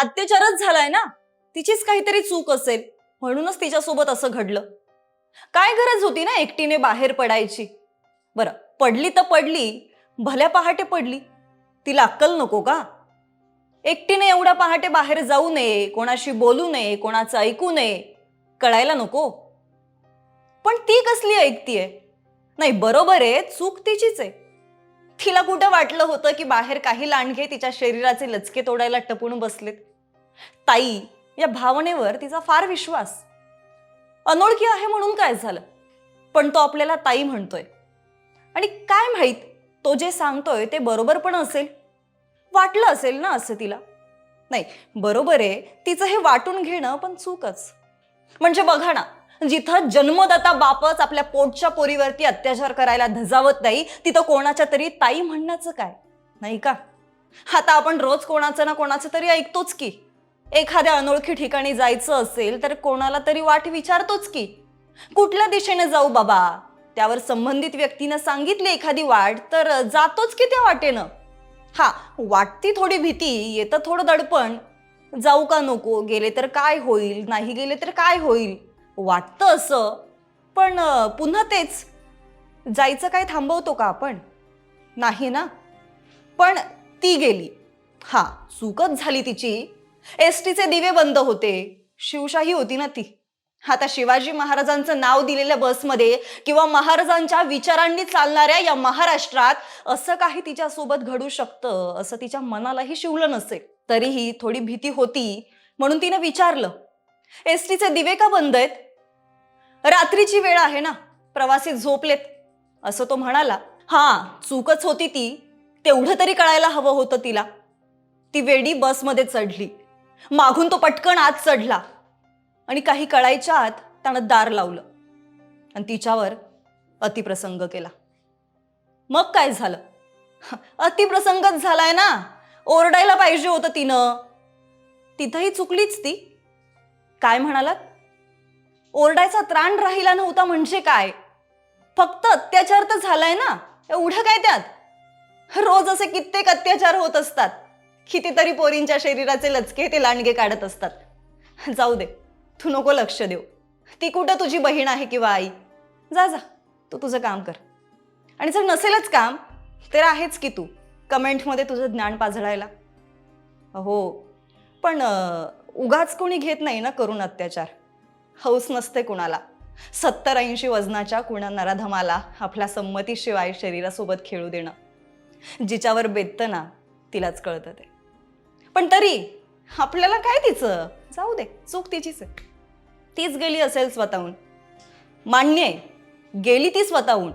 अत्याचारच झालाय ना? तिचीच काहीतरी चूक असेल. म्हणूनच तिच्यासोबत असं घडलं. काय गरज होती ना एकटीने बाहेर पडायची? बरं पडली तर पडली भल्या पहाटे पडली. तिला अक्कल नको का? एकटीने एवढ्या पहाटे बाहेर जाऊ नये कोणाशी बोलू नये कोणाचं ऐकू नये. कळायला नको. पण ती कसली ऐकतीये? नाही बरोबर आहे चूक तिचीच आहे. तिला कुठं वाटलं होतं की बाहेर काही लांडघे तिच्या शरीराचे लचके तोडायला टपून बसलेत? ताई या भावनेवर तिचा फार विश्वास. अनोळखी आहे म्हणून काय झालं? पण तो आपल्याला ताई म्हणतोय. आणि काय माहीत तो जे सांगतोय ते बरोबर पण असेल. वाटलं असेल ना असं तिला? नाही बरोबर आहे तिचं हे वाटून घेणं पण चूकच. म्हणजे बघा ना जिथं जन्मदाता बापच आपल्या पोटच्या पोरीवरती अत्याचार करायला धजावत नाही तिथं कोणाच्या तरी ताई म्हणण्याचं काय? नाही का? आता आपण रोज कोणाचं ना कोणाचं तरी ऐकतोच की. एखाद्या अनोळखी ठिकाणी जायचं असेल तर कोणाला तरी वाट विचारतोच की. कुठल्या दिशेने जाऊ बाबा? त्यावर संबंधित व्यक्तीनं सांगितली एखादी वाट तर जातोच की त्या वाटेनं. हा वाटती थोडी भीती येतं थोडं दडपण. जाऊ का नको? गेले तर काय होईल? नाही गेले तर काय होईल? वाटतं असं पण पुन्हा तेच. जायचं काय थांबवतो का आपण? नाही ना? पण ती गेली. हा चूकच झाली तिची. एस टीचे दिवे बंद होते. शिवशाही होती ना ती. आता शिवाजी महाराजांचं नाव दिलेल्या बसमध्ये किंवा महाराजांच्या विचारांनी चालणाऱ्या या महाराष्ट्रात असं काही तिच्यासोबत घडू शकतं असं तिच्या मनालाही शिवलं नसेल. तरीही थोडी भीती होती म्हणून तिने विचारलं एस टीचे दिवे का बंद आहेत? रात्रीची वेळ आहे ना प्रवासी झोपलेत असं तो म्हणाला. हा चूकच होती ती. तेवढं तरी कळायला हवं होतं तिला. ती वेडी बसमध्ये चढली. मागून तो पटकन आत चढला. आणि काही कळायच्या आत त्यानं दार लावलं. आणि तिच्यावर अतिप्रसंग केला. मग काय झालं? अतिप्रसंगच झालाय ना. ओरडायला पाहिजे होतं तिनं. तिथंही चुकलीच ती. काय म्हणालात? ओरडायचा त्राण राहिला नव्हता म्हणजे काय? फक्त अत्याचार तर झालाय ना? एवढं काय त्यात? रोज असे कित्येक अत्याचार होत असतात. कितीतरी पोरींच्या शरीराचे लचके ते लांडगे काढत असतात. जाऊ दे तू नको लक्ष देऊ. ती कुठं तुझी बहीण आहे किंवा आई? जा जा तू तुझं काम कर. आणि जर नसेलच काम तर आहेच की तू कमेंटमध्ये तुझं ज्ञान पाझळायला हो पण उगाच कोणी घेत नाही ना करून अत्याचार. हौस नसते कुणाला. सत्तर ऐंशी वजनाच्या कुणा नराधमाला आपल्या संमतीशिवाय शरीरासोबत खेळू देणं. जिच्यावर बेततं ना तिलाच कळतं ते. पण तरी आपल्याला काय तिचं? जाऊ दे चूक तिचीच आहे. तीच गेली असेल स्वतःहून. मान्य आहे गेली ती स्वतःहून.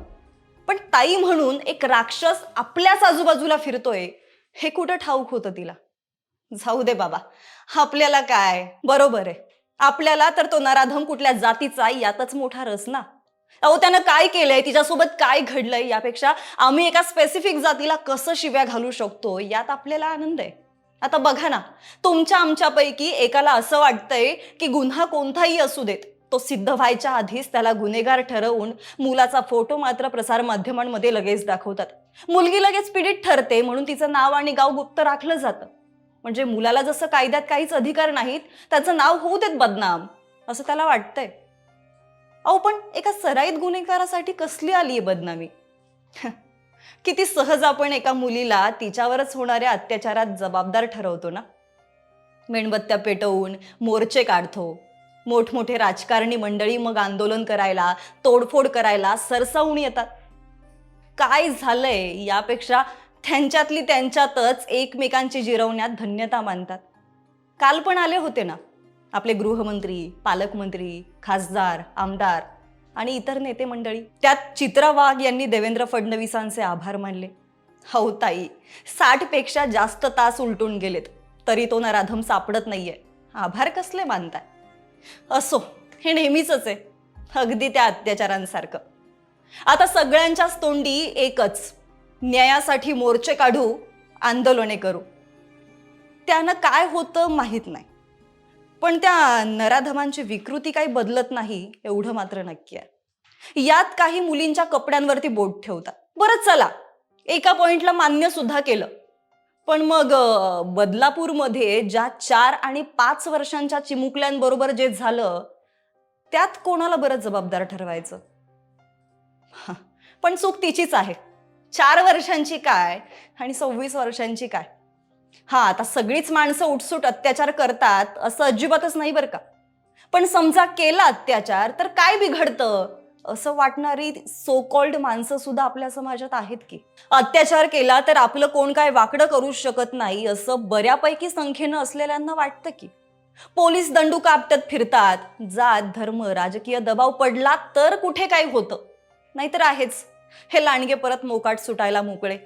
पण ताई म्हणून एक राक्षस आपल्याच आजूबाजूला फिरतोय हे कुठं ठाऊक होतं तिला? जाऊ दे बाबा आपल्याला काय? बरोबर आहे. आपल्याला तर तो नराधम कुठल्या जातीचा यातच मोठा रस ना. अहो त्यानं काय केलंय? तिच्यासोबत काय घडलंय यापेक्षा? आम्ही एका स्पेसिफिक जातीला कसं शिव्या घालू शकतो? यात आपल्याला आनंद आहे. आता बघा ना तुमच्या आमच्यापैकी एकाला असं वाटतंय की गुन्हा कोणताही असू देत तो सिद्ध व्हायच्या आधीच त्याला गुन्हेगार ठरवून मुलाचा फोटो मात्र प्रसार माध्यमांमध्ये लगेच दाखवतात. मुलगी लगेच पीडित ठरते म्हणून तिचं नाव आणि गाव गुप्त राखलं जातं. म्हणजे मुलाला जसं कायद्यात काहीच अधिकार नाहीत त्याचं नाव होऊ देत बदनाम असं त्याला वाटतंय. अहो पण एका सराईत गुन्हेगारासाठी कसली आली आहे बदनामी किती सहज आपण एका मुलीला तिच्यावरच होणाऱ्या अत्याचारात जबाबदार ठरवतो ना? मेणबत्त्या पेटवून मोर्चे काढतो मोठमोठे राजकारणी मंडळी मग आंदोलन करायला तोडफोड करायला सरसावून येतात. काय झालंय यापेक्षा त्यांच्यातली त्यांच्यातच एकमेकांची जिरवण्यात धन्यता मानतात. काल पण आले होते ना आपले गृहमंत्री पालकमंत्री खासदार आमदार आणि इतर नेते मंडळी. त्यात चित्रा वाघ यांनी देवेंद्र फडणवीसांचे आभार मानले. हो ताई जास्त तास उलटून गेलेत तरी तो नराधम सापडत नाहीये. आभार कसले मानताय? असो हे नेहमीच आहे. अगदी त्या अत्याचारांसारखं. आता सगळ्यांच्याच तोंडी एकच. न्यायासाठी मोर्चे काढू आंदोलने करू. त्यानं काय होतं माहीत नाही. पण त्या नराधमांची विकृती काही बदलत नाही एवढं मात्र नक्की आहे. यात काही मुलींच्या कपड्यांवरती बोट ठेवतात. बरं चला. एका पॉइंटला मान्य सुद्धा केलं. पण मग बदलापूरमध्ये ज्या चार आणि पाच वर्षांच्या चिमुकल्यांबरोबर जे झालं त्यात कोणाला बरं जबाबदार ठरवायचं? पण चूक तिचीच आहे. चार वर्षांची काय आणि सव्वीस वर्षांची काय? हा आता सगळीच माणसं उठसूट अत्याचार करतात असं अजिबातच नाही बरं का? पण समजा केला अत्याचार तर काय बिघडतं? असं वाटणारी सो कॉल्ड माणसं सुद्धा आपल्या समाजात आहेत की? अत्याचार केला तर आपलं कोण काय वाकडं करू शकत नाही असं बऱ्यापैकी संख्येनं असलेल्यांना वाटतं की? पोलीस दंडू कापत्यात फिरतात. जात धर्म राजकीय दबाव पडला तर कुठे काय होतं? नाहीतर आहेच. हे लांडगे परत मोकाट सुटायला मोकळे.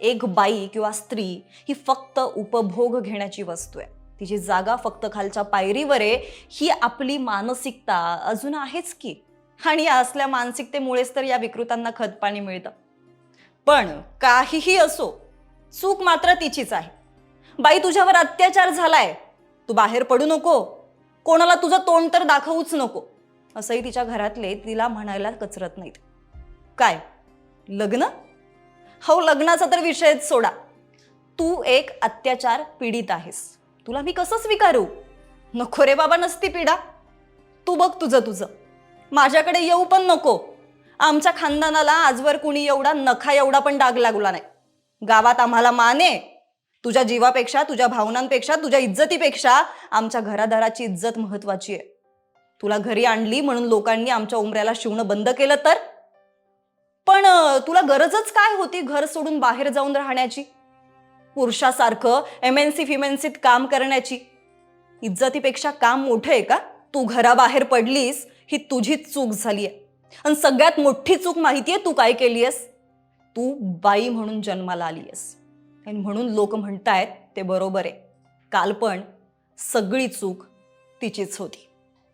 एक बाई किंवा स्त्री ही फक्त उपभोग घेण्याची वस्तू आहे. तिची जागा फक्त खालच्या पायरीवर आहे. ही आपली मानसिकता अजून आहेच की? आणि या असल्या मानसिकतेमुळेच तर या विकृतांना खतपाणी मिळतं. पण काहीही असो चूक मात्र तिचीच आहे. बाई तुझ्यावर अत्याचार झालाय. तू बाहेर पडू नको. कोणाला तुझं तोंड तर दाखवूच नको. असंही तिच्या घरातले तिला म्हणायला कचरत नाहीत. काय? लग्न? हो लग्नाचा तर विषयच सोडा. तू एक अत्याचार पीडित आहेस. तुला मी कसं स्वीकारू? नको रे बाबा नसती पीडा. तू बघ तुझं तुझं. माझ्याकडे येऊ पण नको. आमच्या खानदानाला आजवर कुणी एवढा नखा एवढा पण डाग लागला नाही. गावात आम्हाला मान आहे. तुझ्या जीवापेक्षा तुझ्या भावनांपेक्षा तुझ्या इज्जतीपेक्षा आमच्या घरादाराची इज्जत महत्वाची आहे. तुला घरी आणली म्हणून लोकांनी आमच्या उमऱ्याला शिवणं बंद केलं तर? पण तुला गरजच काय होती घर सोडून बाहेर जाऊन राहण्याची? पुरुषासारखं एम एन सी फिमेन्सीत काम करण्याची. इज्जतीपेक्षा काम मोठं आहे का? तू घराबाहेर पडलीस ही तुझीच चूक झाली आहे आणि सगळ्यात मोठी चूक माहितीये तू काय केली आहेस तू बाई म्हणून जन्माला आली आहेस आणि म्हणून लोक म्हणतायत ते बरोबर आहे. काल पण सगळी चूक तिचीच होती.